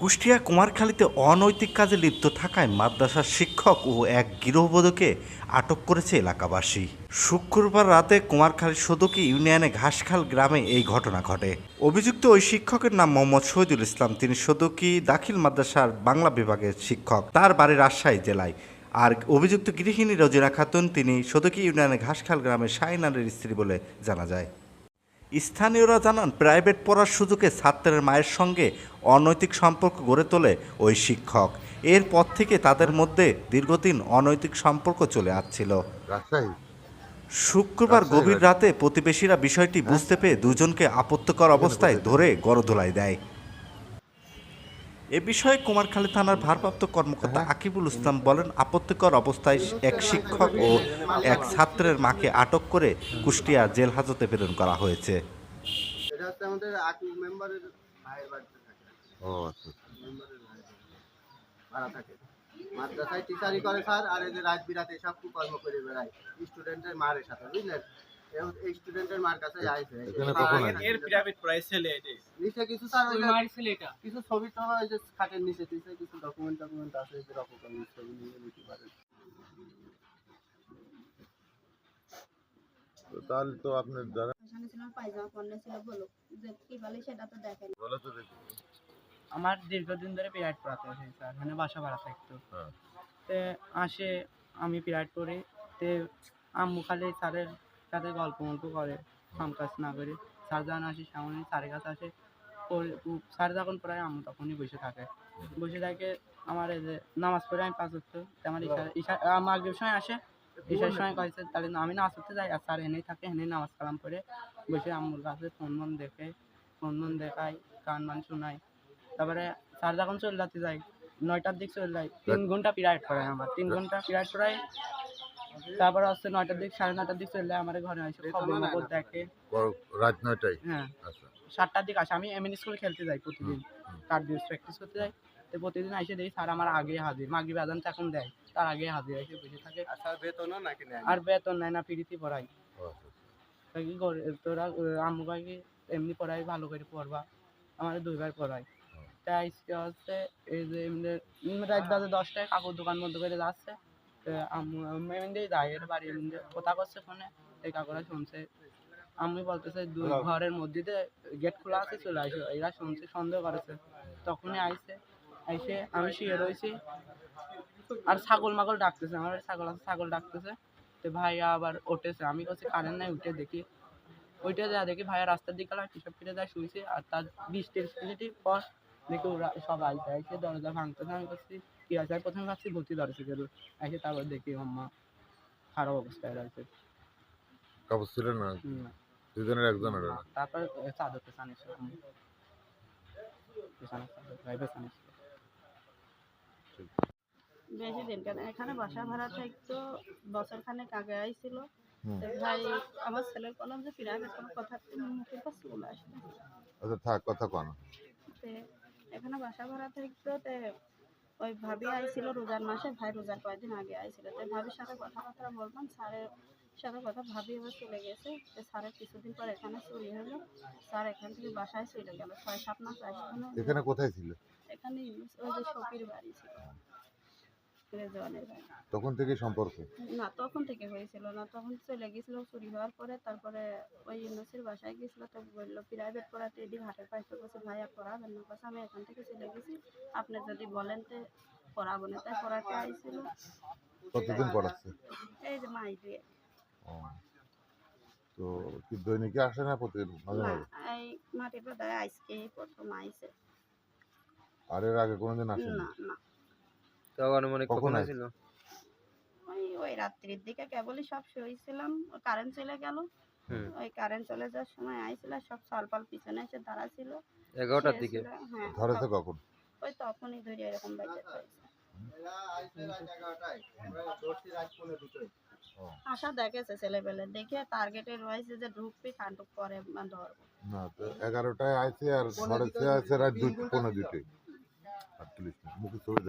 কুষ্টিয়া কুমারখালীতে অনৈতিক কাজে লিপ্ত থাকায় মাদ্রাসার শিক্ষক ও এক গৃহবধূকে আটক করেছে এলাকাবাসী। শুক্রবার রাতে কুমারখালী সদকি ইউনিয়নে ঘাসখাল গ্রামে এই ঘটনা ঘটে। অভিযুক্ত ওই শিক্ষকের নাম মোহাম্মদ শহীদুল ইসলাম। তিনি সদকি দাখিল মাদ্রাসার বাংলা বিভাগের শিক্ষক। তার বাড়ি রাজশাহী জেলায়। আর অভিযুক্ত গৃহিণী রোজিনা খাতুন, তিনি সদকি ইউনিয়নের ঘাসখাল গ্রামের শাহিনারের স্ত্রী বলে জানা যায়। স্থানীয়রা জানান প্রাইভেট পড়ার সুযোগে ছাত্রের মায়ের সঙ্গে অনৈতিক সম্পর্ক গড়ে তোলে ওই শিক্ষক। এরপর থেকে তাদের মধ্যে দীর্ঘদিন অনৈতিক সম্পর্ক চলে আসছিল। শুক্রবার গভীর রাতে প্রতিবেশীরা বিষয়টি বুঝতে পেয়ে দুজনকে আপত্তকর অবস্থায় ধরে গড়ধোলাই দেয়। এ বিষয়ে কুমারখালী থানার ভারপ্রাপ্ত কর্মকর্তা আকিবুল ইসলাম বলেন আপত্তিকর অবস্থায় এক শিক্ষক ও এক ছাত্রের মাকে আটক করে কুষ্টিয়া জেল হাজতে প্রেরণ করা হয়েছে। এটা হচ্ছে আমাদের আকিব মেম্বারের ভাইয়ের বাড়িতে থাকে। ও আচ্ছা আচ্ছা। মাদ্রাসায় টিচারি করে স্যার আর এই যে রাত বিরাতে সব কুকর্ম করে বেড়ায়। স্টুডেন্টের মারের সাথে বুঝলেন? এই স্টুডেন্টের মার কাছে যাইছে এখানে কখন এর প্রাইভেট প্রাইস ছেলে এটি নিচে কিছু স্যার ওই ওই ছেলে এটা। কিছু ছবি তো ওই যে খাটের নিচে টিচে কিছু ডকুমেন্ট টকুমেন্ট আছে যে ডকুমেন্ট ছবি নিয়ে নিতে পারেন তাহলে তো আপনার যারা ছিল পায়জামা পণ্য ছিল বলো। যে কি বলে সেটা তো দেখেন। বলো তো দেখি। আমার দীর্ঘদিন ধরে পিরাইড পড়াতে আসে স্যার মানে বাসা ভাড়া থাকতো। হ্যাঁ। তে আসে আমি পিরাইড পড়ি। তে আম্মু খালি স্যারের সাথে গল্প মল্প করে কাম কাজ না করে। স্যার যখন আসে, সামনে স্যারের কাছে আসে স্যার যখন পড়ায় আম্মু তখনই বসে থাকে। বসে থাকে, আমার এই যে নামাজ পড়ে, আমি পাঁচ হতো আমার ঈশা আমার আগের সময় আসে। ঈশার সময় কয়েছে, তাহলে আমি নামাজ পড়তে যাই, আর স্যার এনেই থাকে এনেই নামাজ কালাম পড়ে বসে আম্মুর কাছে ফোন মন দেখে, ফোন মন দেখাই গান মান শোনাই তারপরে স্যার যখন চলে যাতে যাই নয়টার দিক চলে যায়, তিন ঘণ্টা পিরিয়ড পড়ায় আমার। তিন ঘণ্টা পিরিয়ড পড়ায় তারপরে হচ্ছে নয়টার দিক সাড়ে নয়টার দিক চলে আমার ঘরে এসে খবর মবর দেখে। রাত নয়টায়? হ্যাঁ। আচ্ছা। সাতটার দিকে আসে। আমি এমএন স্কুলে খেলতে যাই প্রতিদিন। চার দিন প্র্যাকটিস করতে যাই। তো প্রতিদিন এসে দেখি স্যার আমার আগে হাজির। মাগি বাজান এখন দেয়। তার আগে হাজির এসে বসে থাকে। আর বেতনও নাকি নেয় আর বেতন নেয় না ফ্রিতে পড়াই আচ্ছা, আচ্ছা। কি করে? তোরা আম্মু কয় কি এমনি পড়াই ভালো করে পড়বা? আমার দুইবার পড়াই তাই আজকে হচ্ছে এই যে এমনি এমনি রাত বাজে দশটায় কাকুর দোকান বন্ধ করে যাচ্ছে। বাড়ি কথা করছে ফোনে এই কাকুরা শুনছে। আমি বলতেছে দুই ঘরের মধ্যে গেট খোলা আছে চলে আসো। এরা শুনছে সন্দেহ করেছে। তখনই আইছে। আইসে আমি শুয়ে রয়েছি। আর ছাগল মাগল ডাকতেছে আমার ছাগল আছে ছাগল ডাকতেছে। তো ভাইয়া আবার উঠেছে। আমি কাছে কারেন্ট নাই উঠে দেখি। ওইটা যা দেখি ভাইয়া রাস্তার দিকে গেলাম পিছন ফিরে যায় শুয়েছে আর তার বিশ তিরিশ মিনিট পর দেখি ওরা সব আইসে আইসে দরজা ভাঙতেছে আমি করছি কি আছে আমি প্রথমে ভাবছি ভর্তি দরজা গেল। আইসে তারপর দেখি আম্মা খারাপ অবস্থায় রয়েছে। কাপড় ছিল না? দুজনের একজনের না, তারপর চাদর পেছানি ছিল আম্মু। চাদর, ভাই ছিল। বেশি দিন কেন? এখানে বাসা ভাড়া থাকতো বছর খানেক আগে আইছিল। ভাই আমার ছেলের বললাম যে প্রাইভেট কোনো কথা মুখের কাছে চলে আসবে আচ্ছা থাক কথা কন। এখানে বাসা ভাড়া থাকতো তে ওই ভাবি আইছিল রোজার মাসে ভাই রোজার কয়েকদিন আগে আইছিল। তো ভাবির সাথে কথাবার্তা বললাম স্যারের সাথে কথা ভাবি এবার চলে গেছে। তো স্যারের কিছুদিন পর এখানে চুরি হলো। স্যার এখান থেকে বাসায় চলে গেল ছয় সাত মাস আসলো এখানে কোথায় ছিল? এখানে ওই যে শপির বাড়ি ছিল। তখন থেকে সম্পর্ক? না তখন থেকে হয়েছিল না। তখন চলে গেছিল চুরি হওয়ার পরে তারপরে ওই ইউনুসের বাসায় গেছিল তো বলল প্রাইভেট পড়াতে এদি হাটের পাইতে বসে ভাই আর পড়াবেন না কথা আমি এখান থেকে চলে গেছি। আপনি যদি বলেন তো পড়াবো না। তাই পড়াতে আইছিল। কতদিন পড়াচ্ছে? এই যে মাই দিয়ে তো কি দৈনিকে আসে না প্রতিদিন মাঝে মাঝে? এই মাটির পাতায় আজকে প্রথম আইছে আর এর আগে কোনোদিন আসেনি? না না। মনে কখন ওই ওই রাত্রির দিকে কেবলই সব শুয়েছিলাম। কারেন্ট চলে গেল। ওই কারেন্ট চলে যাওয়ার সময় আইছিল সব সালপাল পিছনে এসে দাঁড়া ছিল এগারোটার দিকে? হ্যাঁ। ধরেছে কখন? ওই তখনই ধরে এরকম আশা দেখেছে ছেলেবেলে দেখে টার্গেটে রয়েছে যে ঢুকবি খান্ডুক পরে ধরবো। না তো এগারোটায় আইছে আর ধরেছে আছে রাত দুই পনেরো দুটোই আটচল্লিশ মুখে ছবি